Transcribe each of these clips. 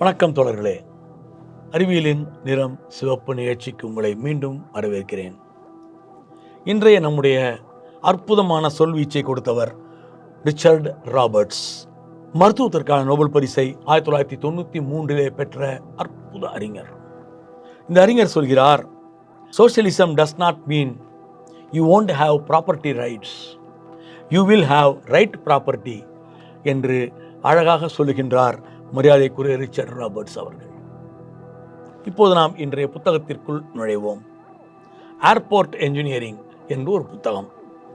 வணக்கம் தோழர்களே. அறிவியலின் நிறம் சிவப்பு நிகழ்ச்சிக்கு உங்களை மீண்டும் வரவேற்கிறேன். இன்றைய நம்முடைய அற்புதமான சொல்வீச்சை கொடுத்தவர் ரிச்சர்ட் ராபர்ட்ஸ். மருத்துவத்திற்கான நோபல் பரிசை ஆயிரத்தி தொள்ளாயிரத்தி தொண்ணூற்றி மூன்றிலே பெற்ற அற்புத அறிஞர். இந்த அறிஞர் சொல்கிறார் socialism does not mean you won't have property rights you will have right property என்று அழகாக சொல்லுகின்றார் மரியாதைக்குரிய ரிச்சர்ட் ராபர்ட்ஸ் அவர்கள். இப்போது நாம் இன்றைய புத்தகத்திற்குள் நுழைவோம். ஏர்போர்ட் என்ஜினியரிங் என்று ஒரு புத்தகம்.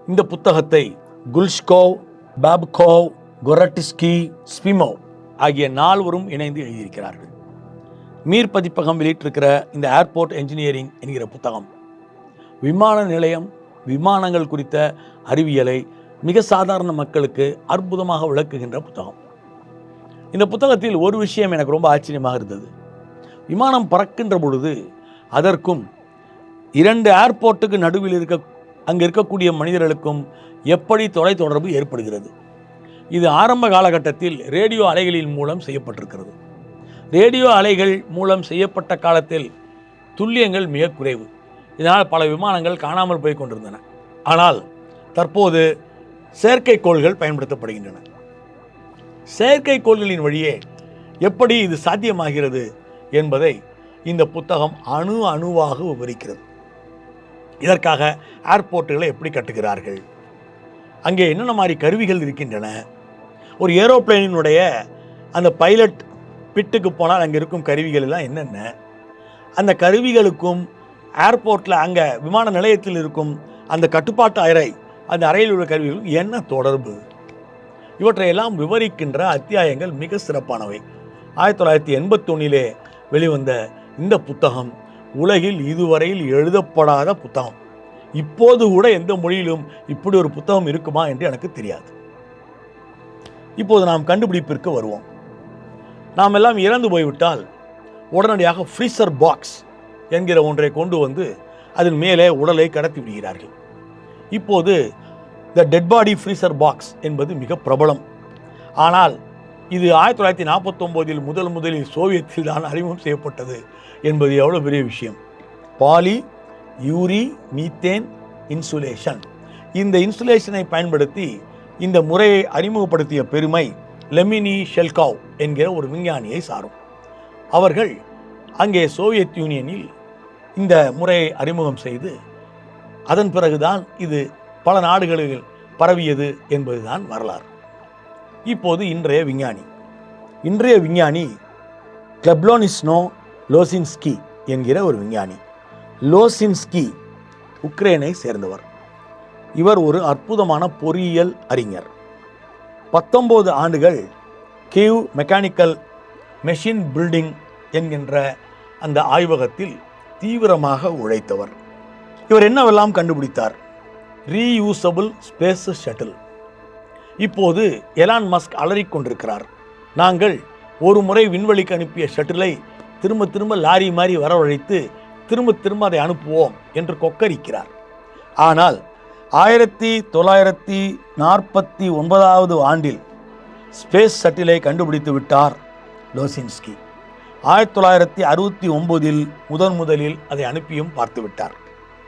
இந்த புத்தகத்தை குல்ஷ்கோவ் பாப்கோவ் கொரட்டிஸ்கி ஸ்பிமோவ் ஆகிய நால்வரும் இணைந்து எழுதியிருக்கிறார்கள். மீர் பதிப்பகம் வெளியிட்டிருக்கிற இந்த ஏர்போர்ட் என்ஜினியரிங் என்கிற புத்தகம். விமான நிலையம் விமானங்கள் குறித்த அறிவியலை மிக சாதாரண மக்களுக்கு அற்புதமாக விளக்குகின்ற புத்தகம். இந்த புத்தகத்தில் ஒரு விஷயம் எனக்கு ரொம்ப ஆச்சரியமாக இருந்தது. விமானம் பறக்கின்ற பொழுது அதற்கும் இரண்டு ஏர்போர்ட்டுக்கு நடுவில் இருக்க அங்கே இருக்கக்கூடிய மனிதர்களுக்கும் எப்படி தொலைத்தொடர்பு ஏற்படுகிறது? இது ஆரம்ப காலகட்டத்தில் ரேடியோ அலைகளின் மூலம் செய்யப்பட்டிருக்கிறது. ரேடியோ அலைகள் மூலம் செய்யப்பட்ட காலத்தில் துல்லியங்கள் மிக குறைவு. இதனால் பல விமானங்கள் காணாமல் போய் கொண்டிருந்தன. ஆனால் தற்போது செயற்கைக்கோள்கள் பயன்படுத்தப்படுகின்றன. செயற்கைக்கோள்களின் வழியே எப்படி இது சாத்தியமாகிறது என்பதை இந்த புத்தகம் அணு அணுவாக விவரிக்கிறது. இதற்காக ஏர்போர்ட்டுகளை எப்படி கட்டுகிறார்கள்? அங்கே என்னென்ன மாதிரி கருவிகள் இருக்கின்றன? ஒரு ஏரோப்ளேனினுடைய அந்த பைலட் பிட்டுக்கு போனால் அங்கே இருக்கும் கருவிகள் எல்லாம் என்னென்ன? அந்த கருவிகளுக்கும் ஏர்போர்ட்டில் அங்கே விமான நிலையத்தில் இருக்கும் அந்த கட்டுப்பாட்டு அறை அந்த அறையில் உள்ள கருவிகளுக்கும் என்ன தொடர்பு? இவற்றையெல்லாம் விவரிக்கின்ற அத்தியாயங்கள் மிக சிறப்பானவை. ஆயிரத்தி தொள்ளாயிரத்தி எண்பத்தொன்னிலே வெளிவந்த இந்த புத்தகம் உலகில் இதுவரையில் எழுதப்படாத புத்தகம். இப்போது கூட எந்த மொழியிலும் இப்படி ஒரு புத்தகம் இருக்குமா என்று எனக்கு தெரியாது. இப்போது நாம் கண்டுபிடிப்பிற்கு வருவோம். நாம் எல்லாம் இறந்து போய்விட்டால் உடனடியாக ஃப்ரீசர் பாக்ஸ் என்கிற ஒன்றை கொண்டு வந்து அதன் மேலே உடலை கடத்தி விடுகிறார்கள். இப்போது the dead body freezer box என்பது மிக பிரபலம். ஆனால் இது ஆயிரத்தி தொள்ளாயிரத்தி நாற்பத்தொம்போதில் முதல் முதலில் சோவியத்தில் தான் அறிமுகம் செய்யப்பட்டது என்பது எவ்வளோ பெரிய விஷயம்? Polyurethane insulation. இந்த இன்சுலேஷனை பயன்படுத்தி இந்த முறையை அறிமுகப்படுத்திய பெருமை லெமினி ஷெல்காவ் என்கிற ஒரு விஞ்ஞானியை சாரும். அவர்கள் அங்கே சோவியத் யூனியனில் இந்த முறையை அறிமுகம் செய்து அதன் பிறகுதான் இது பல நாடுகளில் பரவியது என்பதுதான் வரலாறு. இப்போது இன்றைய விஞ்ஞானி. இன்றைய விஞ்ஞானி கிளப்லோனிஸ்னோ லோசின்ஸ்கி என்கிற ஒரு விஞ்ஞானி. லோசின்ஸ்கி உக்ரைனை சேர்ந்தவர். இவர் ஒரு அற்புதமான பொறியியல் அறிஞர். பத்தொன்பது ஆண்டுகள் கேவ் மெக்கானிக்கல் மெஷின் பில்டிங் என்கின்ற அந்த ஆய்வகத்தில் தீவிரமாக உழைத்தவர். இவர் என்னவெல்லாம் கண்டுபிடித்தார்? ரீயூசபிள் ஸ்பேஸ் ஷட்டில் இப்போது எலான் மஸ்க் அலறிக்கொண்டிருக்கிறார். நாங்கள் ஒரு முறை விண்வெளிக்கு அனுப்பிய ஷட்டிலை திரும்ப திரும்ப லாரி மாதிரி வரவழைத்து திரும்ப திரும்ப அதை அனுப்புவோம் என்று கொக்கரிக்கிறார். ஆனால் ஆயிரத்தி தொள்ளாயிரத்தி நாற்பத்தி ஒன்பதாவது ஆண்டில் ஸ்பேஸ் ஷட்டிலை கண்டுபிடித்து விட்டார் லோசின்ஸ்கி. ஆயிரத்தி தொள்ளாயிரத்தி அறுபத்தி ஒன்பதில் முதன் முதலில் அதை அனுப்பியும் பார்த்துவிட்டார்.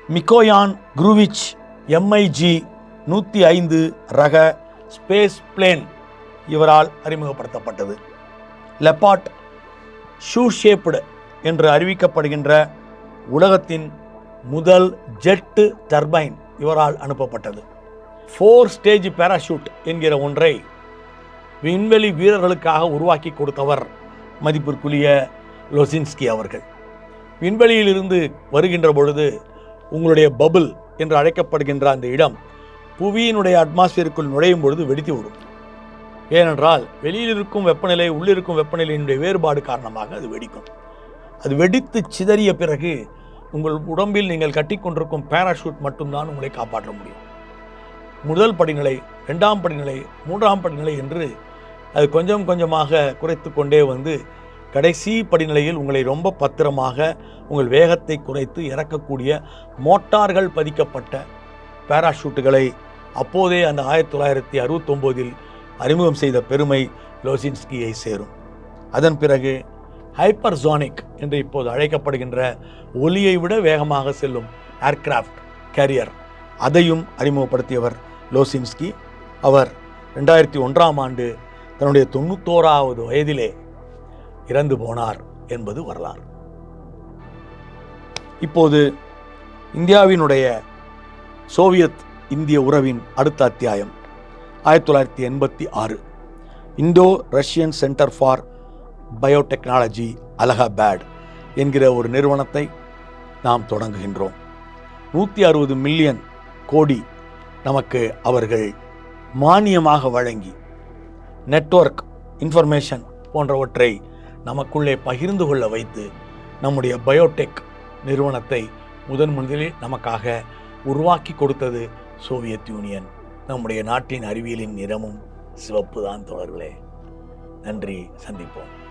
மிக்கோயான் குரூவிச் எம்ஐஜி நூற்றி ஐந்து ரக ஸ்பேஸ் பிளேன் இவரால் அறிமுகப்படுத்தப்பட்டது. லெப்பாட் ஷூ ஷேப்டு என்று அறிவிக்கப்படுகின்ற உலகத்தின் முதல் ஜெட்டு டர்பைன் இவரால் அனுப்பப்பட்டது. ஃபோர் ஸ்டேஜ் பேராஷூட் என்கிற ஒன்றை விண்வெளி வீரர்களுக்காக உருவாக்கி கொடுத்தவர் மதிப்பிற்குரிய லொசின்ஸ்கி அவர்கள். விண்வெளியிலிருந்து வருகின்ற பொழுது உங்களுடைய பபுள் என்று அழைக்கப்படுகின்ற அந்த இடம் புவியினுடைய அட்மாஸ்பியருக்குள் நுழையும் பொழுது வெடித்து விடும் ஏனென்றால் வெளியில் இருக்கும் வெப்பநிலை உள்ளிருக்கும் வெப்பநிலையினுடைய வேறுபாடு காரணமாக அது வெடிக்கும். அது வெடித்து சிதறிய பிறகு உங்கள் உடம்பில் நீங்கள் கட்டிக்கொண்டிருக்கும் பேராஷூட் மட்டும்தான் உங்களை காப்பாற்ற முடியும். முதல் படிநிலை இரண்டாம் படிநிலை மூன்றாம் படிநிலை என்று அது கொஞ்சம் கொஞ்சமாக குறைத்து கொண்டே வந்து கடைசி படிநிலையில் உங்களை ரொம்ப பத்திரமாக உங்கள் வேகத்தை குறைத்து இறக்கக்கூடிய மோட்டார்கள் பதிக்கப்பட்ட பேராஷூட்டுகளை அப்போதே அந்த ஆயிரத்தி தொள்ளாயிரத்தி அறுபத்தொம்போதில் அறிமுகம் செய்த பெருமை லோசின்ஸ்கியை சேரும். அதன் பிறகு ஹைப்பர்சோனிக் என்று இப்போது அழைக்கப்படுகின்ற ஒலியை விட வேகமாக செல்லும் ஏர்கிராஃப்ட் கேரியர் அதையும் அறிமுகப்படுத்தியவர் லோசின்ஸ்கி. அவர் ரெண்டாயிரத்தி ஒன்றாம் ஆண்டு தன்னுடைய தொண்ணூத்தோராவது வயதிலே இறந்து போனார் என்பது வரலாறு. இப்போது இந்தியாவினுடைய சோவியத் இந்திய உறவின் அடுத்த அத்தியாயம் ஆயிரத்தி தொள்ளாயிரத்தி எண்பத்தி ஆறு. Indo Russian centre for biotechnology Allahabad என்கிற ஒரு நிறுவனத்தை நாம் தொடங்குகின்றோம். நூற்றி அறுபது மில்லியன் கோடி நமக்கு அவர்கள் மானியமாக வழங்கி நெட்வொர்க் இன்ஃபர்மேஷன் போன்றவற்றை நமக்குள்ளே பகிர்ந்து கொள்ள வைத்து நம்முடைய பயோடெக் நிறுவனத்தை முதன் முதலில் நமக்காக உருவாக்கி கொடுத்தது சோவியத் யூனியன். நம்முடைய நாட்டின் அறிவியலின் நிறமும் சிவப்பு தான் தோழர்களே. நன்றி சந்திப்போம்.